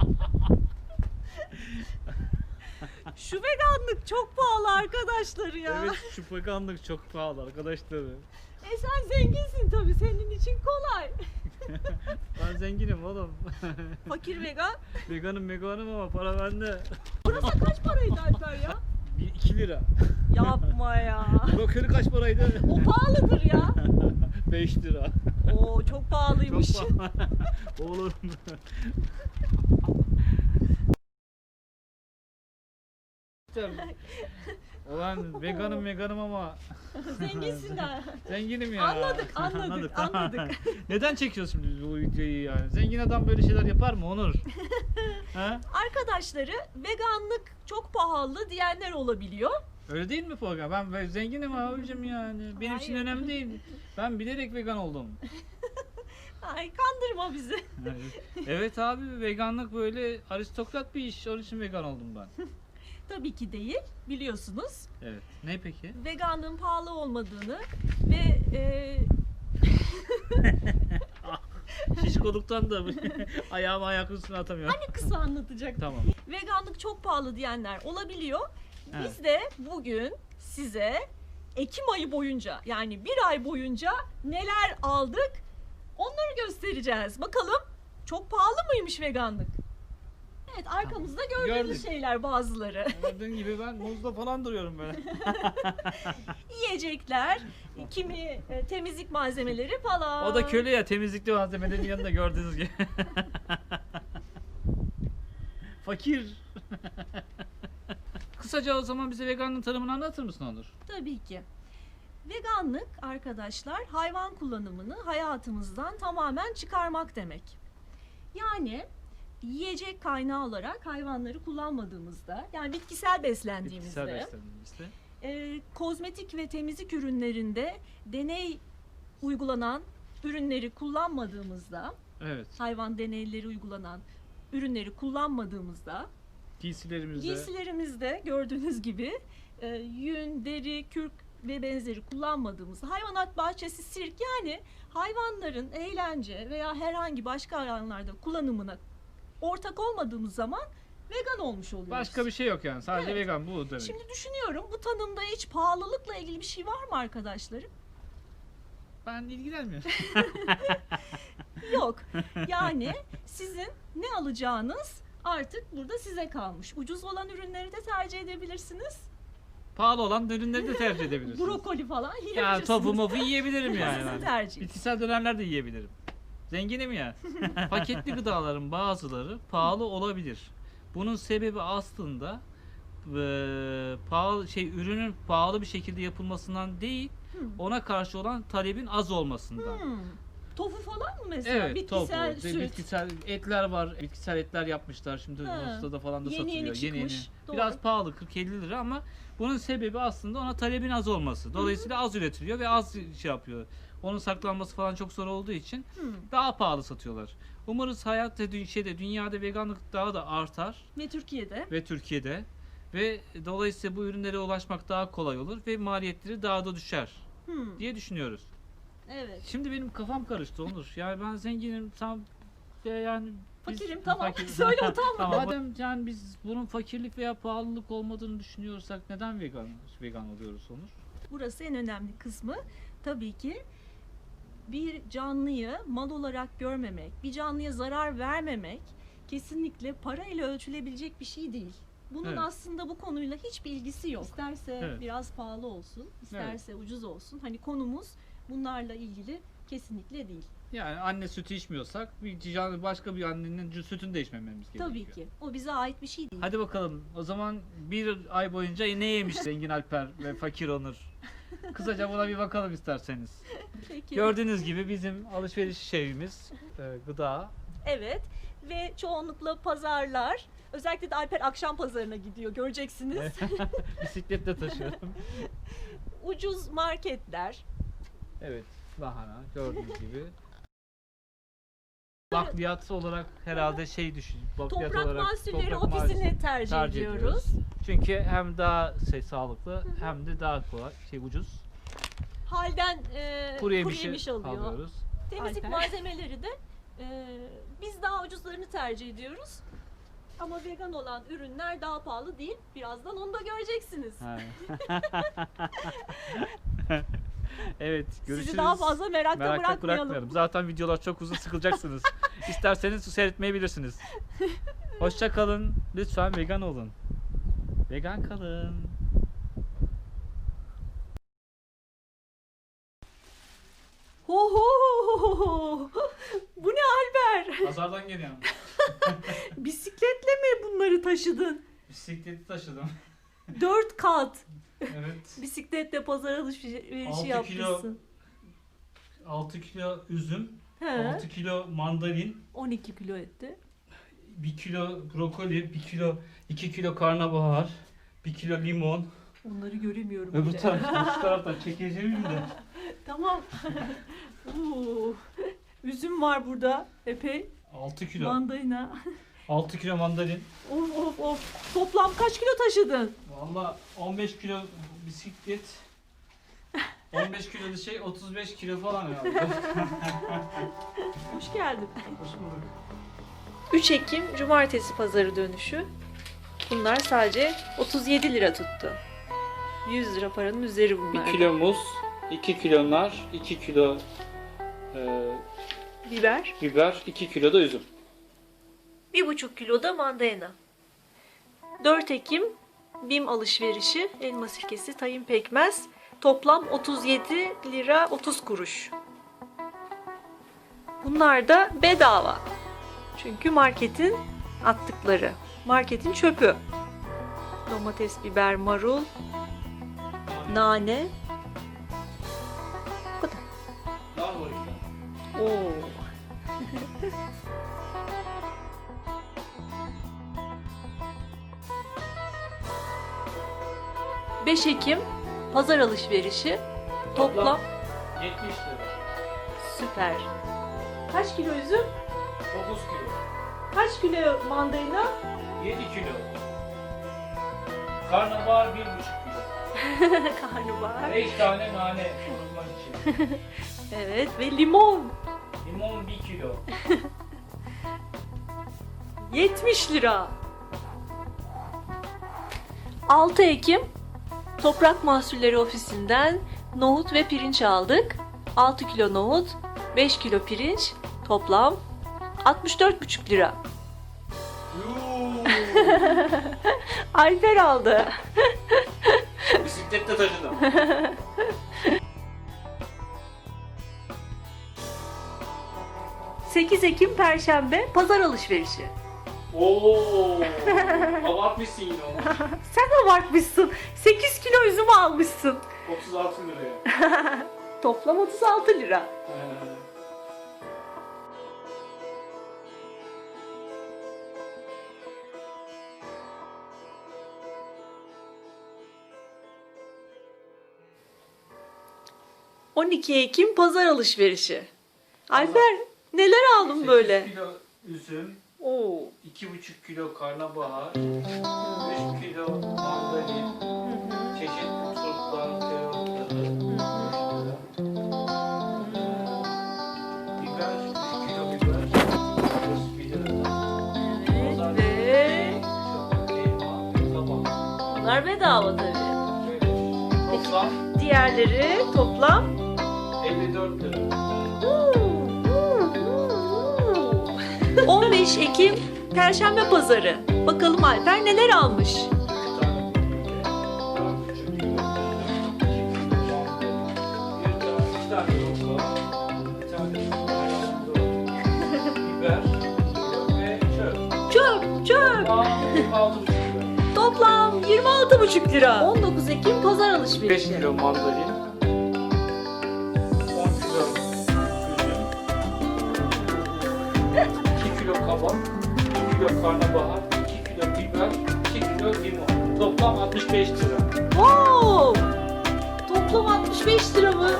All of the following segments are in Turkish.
Şu veganlık çok pahalı arkadaşlar ya. Evet şu veganlık çok pahalı arkadaşlar. E sen zenginsin tabii senin için kolay. Ben zenginim oğlum. Fakir vegan. Veganım veganım ama para bende. Burası kaç paraydı Alper ya? 2 lira. Yapma ya. Brokoli kaç paraydı? O pahalıdır ya. 5 lira. Oo çok pahalıymış. Çok pahalı. Oğlum. Ulan veganım veganım ama Zenginsin ha. zenginim ya. Anladık, anladık, anladık. Neden çekiyoruz şimdi biz bu videoyu yani? Zengin adam böyle şeyler yapar mı Onur? ha? Arkadaşları veganlık çok pahalı diyenler olabiliyor. Öyle değil mi program? Ben ben zenginim abicim yani. Benim için Hayır. önemli değil. Ben bilerek vegan oldum. Ay kandırma bizi. evet abi veganlık böyle aristokrat bir iş. Onun için vegan oldum ben. Tabii ki değil biliyorsunuz. Evet. Ne peki? Veganlığın pahalı olmadığını ve e, Şişkoluktan da ayağımı ayak üstüne atamıyorum. hani kısa anlatacak. Tamam. Veganlık çok pahalı diyenler olabiliyor. Evet. Biz de bugün size Ekim ayı boyunca yani bir ay boyunca neler aldık onları göstereceğiz. Bakalım çok pahalı mıymış veganlık? Evet arkamızda gördüğünüz Gördük. şeyler bazıları. Gördüğün gibi ben muzda falan duruyorum böyle. Yiyecekler, kimi e, temizlik malzemeleri falan. O da köle ya temizlikli malzemelerin yanında gördüğünüz gibi. Fakir. Kısaca o zaman bize veganlığın tanımını anlatır mısın Onur? Tabii ki. Veganlık arkadaşlar hayvan kullanımını hayatımızdan tamamen çıkarmak demek. Yani yiyecek kaynağı olarak hayvanları kullanmadığımızda yani bitkisel beslendiğimizde Bitkisel beslendiğimizde. e, kozmetik ve temizlik ürünlerinde deney uygulanan ürünleri kullanmadığımızda Evet. hayvan deneyleri uygulanan ürünleri kullanmadığımızda Giysilerimizde. Giysilerimizde gördüğünüz gibi e, yün, deri, kürk ve benzeri kullanmadığımız hayvanat bahçesi, sirk yani hayvanların eğlence veya herhangi başka alanlarda kullanımına ortak olmadığımız zaman vegan olmuş oluyoruz. Başka bir şey yok yani. Sadece Evet. vegan bu demek. Şimdi düşünüyorum bu tanımda hiç pahalılıkla ilgili bir şey var mı arkadaşlarım? Ben ilgilenmiyorum. Yok. Yani sizin ne alacağınız artık burada size kalmış. Ucuz olan ürünleri de tercih edebilirsiniz. Pahalı olan ürünleri de tercih edebilirsiniz. Brokoli falan yiyebilirsiniz. Ya tofu mofu yiyebilirim yani. Sizin tercih. Bitkisel dönemler de yiyebilirim. Zenginim ya. Paketli gıdaların bazıları pahalı olabilir. Bunun sebebi aslında eee, pahalı şey ürünün pahalı bir şekilde yapılmasından değil, ona karşı olan talebin az olmasından. Tofu falan mı mesela? Evet, Bitkisel tofu, süt. bitkisel etler var. Bitkisel etler yapmışlar şimdi Ha, Bosna'da falan da yeni yeni satılıyor. çıkmış, doğru. Biraz pahalı 40-50 lira ama bunun sebebi aslında ona talebin az olması. Dolayısıyla az üretiliyor ve az şey yapıyor. Onun saklanması falan çok zor olduğu için Hmm. daha pahalı satıyorlar. Umarız hayatta şeyde dünyada veganlık daha da artar Ve Türkiye'de. ve Türkiye'de ve dolayısıyla bu ürünlere ulaşmak daha kolay olur ve maliyetleri daha da düşer Hmm. diye düşünüyoruz. Evet. Şimdi benim kafam karıştı Onur. Yani ben zenginim tam ve yani biz- Fakirim, tamam. fakir- Söyle, utanma. tamam. Madem yani biz bunun fakirlik veya pahalılık olmadığını düşünüyorsak neden vegan vegan oluyoruz Onur? Burası en önemli kısmı. Tabii ki bir canlıyı mal olarak görmemek, bir canlıya zarar vermemek kesinlikle parayla ölçülebilecek bir şey değil. Bunun Evet. aslında bu konuyla hiçbir ilgisi yok. İsterse Evet. biraz pahalı olsun, isterse ucuz olsun. Hani konumuz bunlarla ilgili kesinlikle değil. Yani anne sütü içmiyorsak bir başka bir annenin sütünü de içmememiz gerekiyor. Tabii ki. O bize ait bir şey değil. Hadi bakalım o zaman bir ay boyunca ne yemiş zengin Alper ve fakir Onur? Kısaca buna bir bakalım isterseniz. Peki. Gördüğünüz gibi bizim alışveriş şeyimiz e, gıda. Evet ve çoğunlukla pazarlar özellikle de Alper akşam pazarına gidiyor göreceksiniz. Bisikletle taşıyorum. Ucuz marketler. Evet, lahana gördüğünüz gibi. Bakliyat olarak herhalde şey düşün. Bakliyat Toprak olarak mahsulleri toprak ofisini mahsulü tercih, tercih ediyoruz. Çünkü hem daha şey sağlıklı hem de daha kolay, şey ucuz. Halden e, Kuru yemişi yemiş alıyor. alıyoruz. Temizlik Alper. malzemeleri de e, biz daha ucuzlarını tercih ediyoruz. Ama vegan olan ürünler daha pahalı değil. Birazdan onu da göreceksiniz. Ha. evet, görüşürüz. Sizi daha fazla merakta, Merakta bırakmayalım. bırakmayalım. Zaten videolar çok uzun sıkılacaksınız. İsterseniz seyretmeyebilirsiniz. Hoşça kalın. Lütfen vegan olun. Vegan kalın. Ho ho ho. Bu ne Alper? Pazardan geliyorum. Bisikletle mi bunları taşıdın? Bisikleti taşıdım. Dört kat. Evet. Bisikletle pazar alışverişi Altı kilo- yapmışsın. 6 kilo üzüm, He, 6 kilo mandalin, 12 kilo etti. 1 kilo brokoli, 1 kilo 2 kilo karnabahar, 1 kilo limon. Onları göremiyorum Öbür bile. taraftan, şu taraftan çekeceğim de. tamam. Oo. Üzüm var burada epey. 6 kilo. Mandalina. 6 kilo mandalin. Of of of. Toplam kaç kilo taşıdın? Valla 15 kilo bisiklet. 15 kilo da şey 35 kilo falan herhalde. Hoş geldin. Hoş bulduk. 3 Ekim Cumartesi Pazarı dönüşü. Bunlar sadece 37 lira tuttu. 100 lira paranın üzeri bunlar. 1 kilo muz, 2 kilo nar, 2 kilo e, Biber. biber, 2 kilo da üzüm. 1,5 kilo da mandalina. 4 Ekim BİM alışverişi, elma sirkesi, tayin pekmez. Toplam 37 lira 30 kuruş. Bunlar da bedava. Çünkü marketin attıkları. Marketin çöpü. Domates, biber, marul, nane. Bu işte. Oo. ...5 Ekim pazar alışverişi toplam 70 lira. süper. Kaç kilo üzüm? 9 kilo. Kaç kilo mandalina? 7 kilo. Karnabahar 1,5 kilo. Karnabahar. 5 tane nane kurutmak için. Evet ve limon. Limon 1 kilo. 70 lira. 6 Ekim Toprak Mahsulleri Ofisi'nden nohut ve pirinç aldık. 6 kilo nohut, 5 kilo pirinç, toplam 64,5 lira. Alper aldı. Bisiklette taşıdım. ...8 Ekim Perşembe pazar alışverişi. Oo. Abartmışsın yine onu. Sen abartmışsın. 8 kilo üzüm almışsın. 36 liraya. Toplam 36 lira. Ee, — 12 Ekim pazar alışverişi. Alper neler aldın 8 böyle? kilo üzüm. 2,5 kilo karnabahar, 3 kilo mandalin, çeşitli turplar, tereotları, biber, 3 kilo biber, 1 lira. Evet ve Şafak, elma, kabak. bunlar bedava tabii. Toplam Diğerleri toplam 54 lira. 15 Ekim Perşembe pazarı. Bakalım Alper neler almış? 3 tane biber, 4 küçük kilo, 2 tane, 2 tane yoğurt, bir tane biber ve çöp. Çöp. Toplam 26,5 lira. Toplam 26,5 lira. 19 Ekim pazar 5 alışverişi. kilo mandalin, 10 kilo üzüm, 2 kilo kabak, 1 kilo karnabahar, 2 kilo biber, 2 kilo limon. Toplam 65 lira. Wow! Toplam 65 lira mı?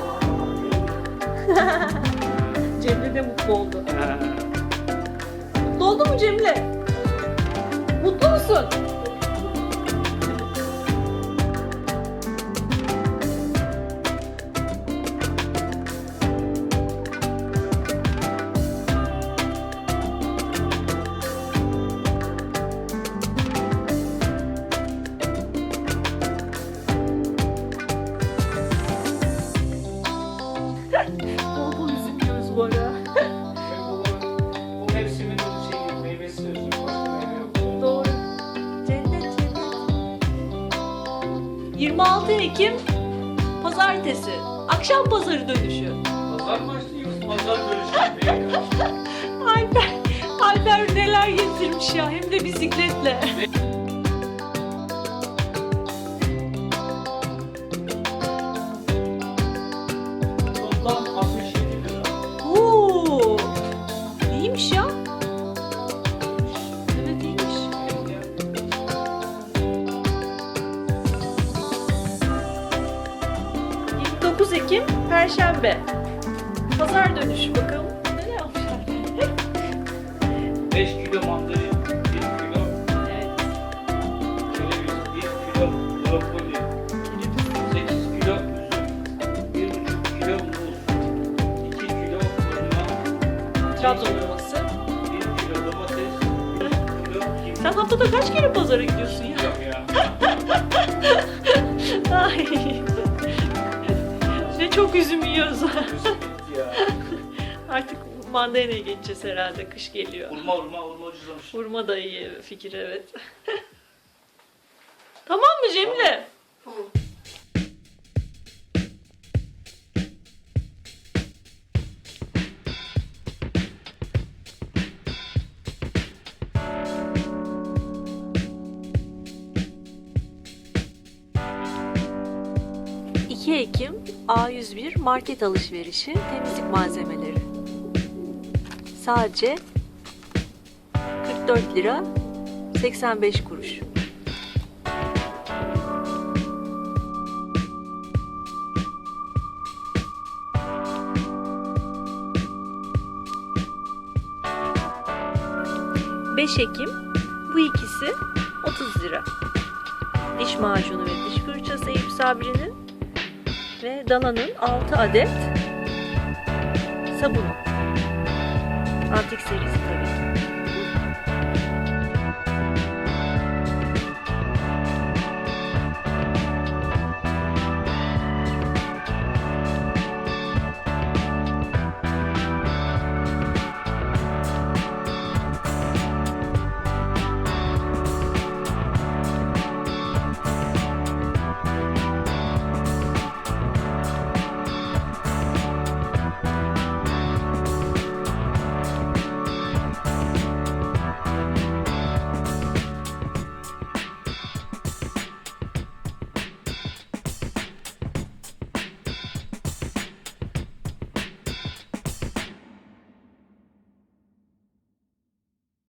Cemre de mutlu oldu. Mutlu oldu mu Cemre? Mutlu musun? 26 Ekim Pazartesi. Akşam pazarı dönüşü. Pazar başlıyoruz, pazar dönüşü. Alper, Alper neler getirmiş ya hem de bisikletle. Perşembe. Pazar dönüşü bakalım. Ne yapmışlar? 5 kilo mandalina, 1 kilo Evet. kereviz, 1 kilo brokoli, 8 kilo üzüm, 1,5 kilo muz, 2 kilo hurma, Trabzon hurması. 1 kilo domates, 1 kilo kimyon. Sen haftada kaç kere pazara gidiyorsun ya? Yok ya. Ay. Çok üzüm yiyoruz. Ya. Artık mandalina'ya geçeceğiz herhalde. Kış geliyor. Hurma hurma hurma ucuzlamış. Hurma da iyi fikir evet. tamam mı Cemile? ...2 Ekim A101 market alışverişi temizlik malzemeleri. Sadece 44 lira 85 kuruş. ...5 Ekim bu ikisi 30 lira. Diş macunu ve diş fırçası Eyüp Sabri'nin ve Dana'nın 6 adet sabunu. Antik serisi tabii.